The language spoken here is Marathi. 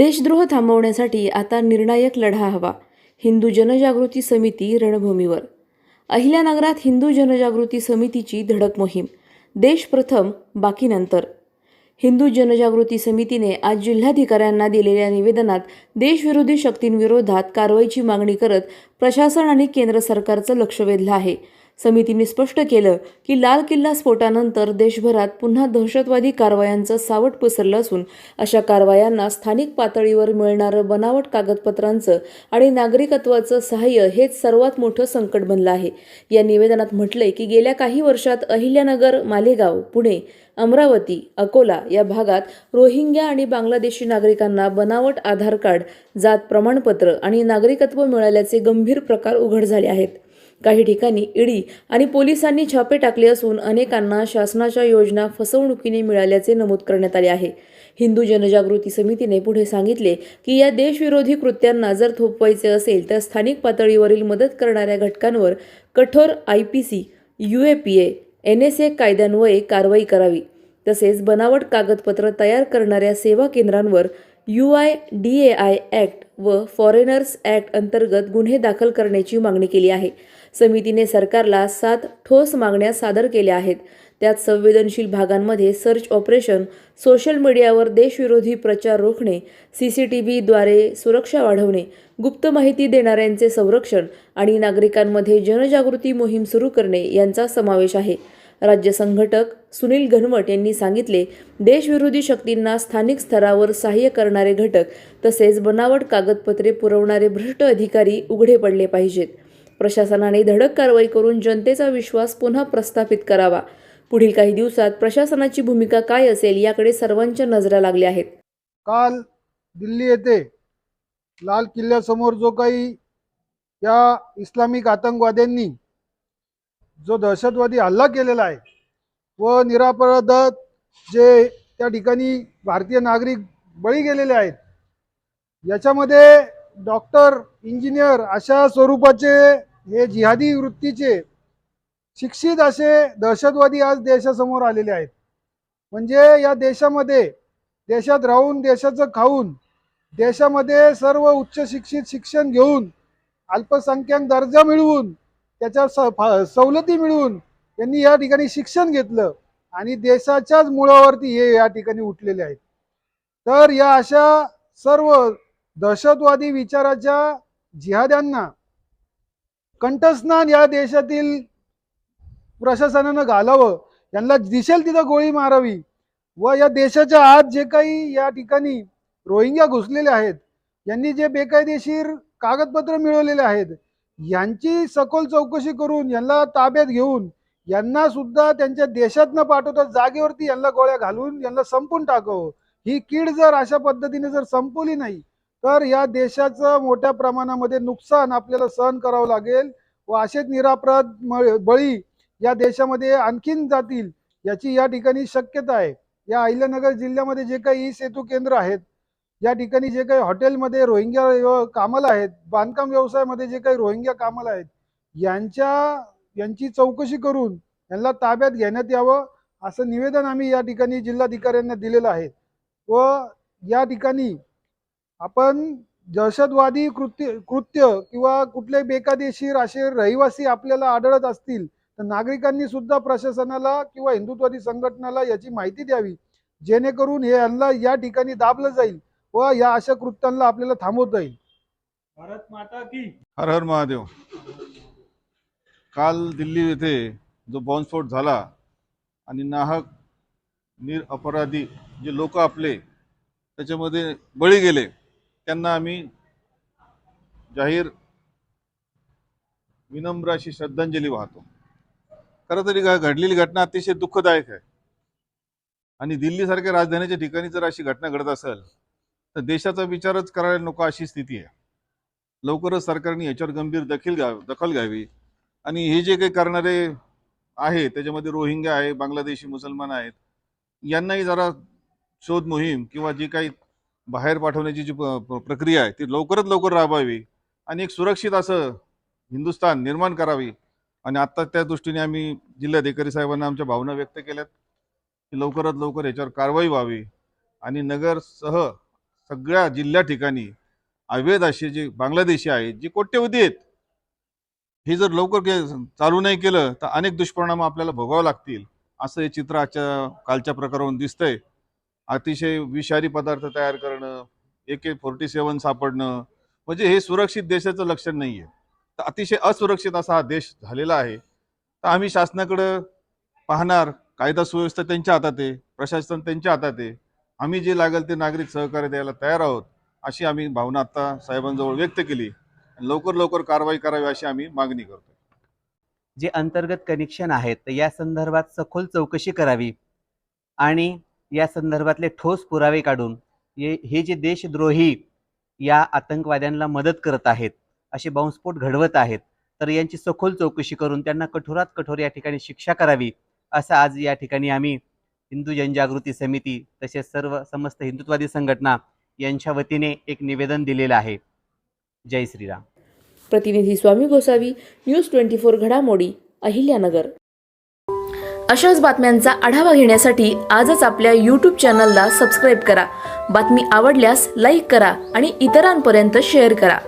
देशद्रोह थांबवण्यासाठी आता निर्णायक लढा हवा. हिंदू जनजागृती समिती रणभूमीवर. अहिल्यानगरात हिंदू जनजागृती समितीची धडक मोहीम. देश प्रथम बाकी नंतर. हिंदू जनजागृती समितीने आज जिल्हाधिकाऱ्यांना दिलेल्या निवेदनात देशविरोधी शक्तींविरोधात कारवाईची मागणी करत प्रशासन आणि केंद्र सरकारचं लक्ष वेधलं आहे. समितीने स्पष्ट केलं की लाल किल्ला स्फोटानंतर देशभरात पुन्हा दहशतवादी कारवायांचं सावट पसरलं असून अशा कारवायांना स्थानिक पातळीवर मिळणारं बनावट कागदपत्रांचं आणि नागरिकत्वाचं सहाय्य हेच सर्वात मोठं संकट बनलं आहे. या निवेदनात म्हटलंय की गेल्या काही वर्षात अहिल्यानगर मालेगाव पुणे अमरावती अकोला या भागात रोहिंग्या आणि बांगलादेशी नागरिकांना बनावट आधार कार्ड जात प्रमाणपत्र आणि नागरिकत्व मिळाल्याचे गंभीर प्रकार उघड झाले आहेत. काही ठिकाणी ईडी आणि पोलिसांनी छापे टाकले असून अनेकांना शासनाच्या योजना फसवणुकीने मिळाल्याचे नमूद करण्यात आले आहे. हिंदू जनजागृती समितीने पुढे सांगितले की या देशविरोधी कृत्यांना जर थोपवायचे असेल तर स्थानिक पातळीवरील मदत करणाऱ्या घटकांवर कठोर I P C U A P A N S A कायद्यान्वये कारवाई करावी. तसेच बनावट कागदपत्र तयार करणाऱ्या सेवा केंद्रांवर U I D A I act व फॉरेनर्स ॲक्ट अंतर्गत गुन्हे दाखल करण्याची मागणी केली आहे. समितीने सरकारला सात ठोस मागण्या सादर केल्या आहेत. त्यात संवेदनशील भागांमध्ये सर्च ऑपरेशन सोशल मीडियावर देशविरोधी प्रचार रोखणे सी सी टी व्हीद्वारे सुरक्षा वाढवणे गुप्त माहिती देणाऱ्यांचे संरक्षण आणि नागरिकांमध्ये जनजागृती मोहीम सुरू करणे यांचा समावेश आहे. राज्य संघटक सुनील घनवट यांनी सांगितले देशविरोधी शक्तींना स्थानिक स्तरावर सहाय्य करणारे घटक तसेच बनावट कागदपत्रे पुरवणारे भ्रष्ट अधिकारी उघडे पडले पाहिजेत. प्रशासनाने धडक कारवाई करून जनतेचा विश्वास पुन्हा प्रस्थापित करावा. पुढील काही दिवसात प्रशासनाची भूमिका काय असेल याकडे सर्वांच्या नजरा लागल्या आहेत. काल दिल्ली येथे लाल किल्ल्यासमोर जो काही या इस्लामिक आतंकवाद्यांनी जो दहशतवादी हल्ला केलेला आहे व निरापराध जे त्या ठिकाणी भारतीय नागरिक बळी गेलेले आहेत याच्यामध्ये डॉक्टर इंजिनियर अशा स्वरूपाचे हे जिहादी वृत्तीचे शिक्षित असे दहशतवादी आज देशासमोर आलेले आहेत. म्हणजे या देशामध्ये देशात राहून देशाचं खाऊन देशामध्ये सर्व उच्च शिक्षित शिक्षण घेऊन अल्पसंख्याक दर्जा मिळवून त्याच्या स सवलती मिळवून त्यांनी या ठिकाणी शिक्षण घेतलं आणि देशाच्याच मुळावरती हे या ठिकाणी उठलेले आहेत. तर या अशा सर्व दहशतवादी विचाराच्या जिहाद्यांना कंठस्नान या देशातील प्रशासनानं घालावं यांना दिसेल तिथं गोळी मारावी व या देशाच्या आत जे काही या ठिकाणी रोहिंग्या घुसलेले आहेत यांनी जे बेकायदेशीर कागदपत्र मिळवलेले आहेत यांची सखोल चौकशी करून यांना ताब्यात घेऊन यांना सुद्धा त्यांच्या देशात न पाठवता जागेवरती यांना गोळ्या घालून यांना संपून टाकावं. ही कीड जर अशा पद्धतीने जर संपवली नाही तर या देशाचं मोठ्या प्रमाणामध्ये नुकसान आपल्याला सहन करावं लागेल व असेच निरापराध बळी या देशामध्ये आणखीन जातील याची या ठिकाणी शक्यता आहे. या अहिल्यानगर जिल्ह्यामध्ये जे काही ई सेतू केंद्र आहेत या ठिकाणी जे काही हॉटेलमध्ये रोहिंग्या कामाला आहेत बांधकाम व्यवसायामध्ये जे काही रोहिंग्या कामाला आहेत यांच्या यांची चौकशी करून यांना ताब्यात घेण्यात यावं असं निवेदन आम्ही या ठिकाणी जिल्हाधिकाऱ्यांना दिलेलं आहे. व या ठिकाणी आपण दहशतवादी कृत्य कृत्य किंवा कुठले बेकायदेशीर असे रहिवासी आपल्याला आढळत असतील तर नागरिकांनी सुद्धा प्रशासनाला किंवा हिंदुत्वादी संघटनाला याची माहिती द्यावी जेणेकरून हे यांना या ठिकाणी दाबलं जाईल. व या अशा कृत्यांना आपल्याला थांबवता येईल. भारत माता की. हर हर महादेव. काल दिल्ली येथे जो बॉम्बस्फोट झाला आणि नाहक निर अपराधी जे लोक आपले त्याच्यामध्ये बळी गेले त्यांना आम्ही जाहीर विनम्र अशी श्रद्धांजली वाहतो. खरं तरी घडलेली घटना अतिशय दुःखदायक आहे. आणि दिल्लीसारख्या राजधानीच्या ठिकाणी जर अशी घटना घडत असेल तर देशाचा विचारच करायला नको अशी स्थिती आहे. लवकरच सरकारने याच्यावर गंभीर दखल घ्या दखल घ्यावी. आणि हे जे काही करणारे आहे त्याच्यामध्ये रोहिंग्या आहे बांगलादेशी मुसलमान आहेत यांनाही जरा शोध मोहीम किंवा जी काही बाहेर पाठवण्याची जी प- प्रक्रिया आहे ती लवकरात लवकर राबवावी आणि एक सुरक्षित असं हिंदुस्थान निर्माण करावी. आणि आत्ता त्या दृष्टीने आम्ही जिल्हाधिकारी साहेबांना आमच्या भावना व्यक्त केल्यात की लवकरात लवकर याच्यावर कारवाई व्हावी आणि नगरसह सगळ्या जिल्ह्या ठिकाणी अवैध असे जे बांगलादेशी आहेत जे कोट्यवधी आहेत हे जर लवकर चालू नाही केलं तर अनेक दुष्परिणाम आपल्याला भोगावे लागतील असं हे चित्र आजच्या कालच्या प्रकारावरून दिसतंय. अतिशय विषारी पदार्थ तयार करणं ए के फोर्टी सेवन सापडणं म्हणजे हे सुरक्षित देशाचं लक्षण नाही आहे तर अतिशय असुरक्षित असा हा देश झालेला आहे. तर आम्ही शासनाकडं पाहणार कायदा सुव्यवस्था त्यांच्या हातात आहे प्रशासन त्यांच्या हातात आहे. आम्ही जे लागेल ते नागरिक सहकार्य द्यायला तयार आहोत अशी आम्ही भावना आता साहेबांजवळ व्यक्त केली. लवकर लवकर कारवाई करावी अशी आम्ही मागणी करतो जे अंतर्गत कनेक्शन आहेत या संदर्भात सखोल चौकशी करावी आणि या संदर्भातले ठोस पुरावे काढून ये हे जे देशद्रोही या आतंकवाद्यांना मदत करत आहेत असे बॉम्बस्फोट घडवत आहेत तर यांची सखोल चौकशी करून त्यांना कठोरात कठोर या ठिकाणी शिक्षा करावी असं आज या ठिकाणी आम्ही हिंदू जनजागृती समिती तसेच सर्व समस्त हिंदुत्वादी संघटना यांच्या वतीने एक निवेदन दिलेलं आहे. जय श्रीराम. प्रतिनिधी Swami Gosavi news twenty four घडामोडी अहिल्यानगर. अशाच बातम्यांचा आढावा घेण्यासाठी आजच आपल्या यूट्यूब चॅनलला सबस्क्राईब करा. बातमी आवडल्यास लाईक करा आणि इतरांपर्यंत शेअर करा.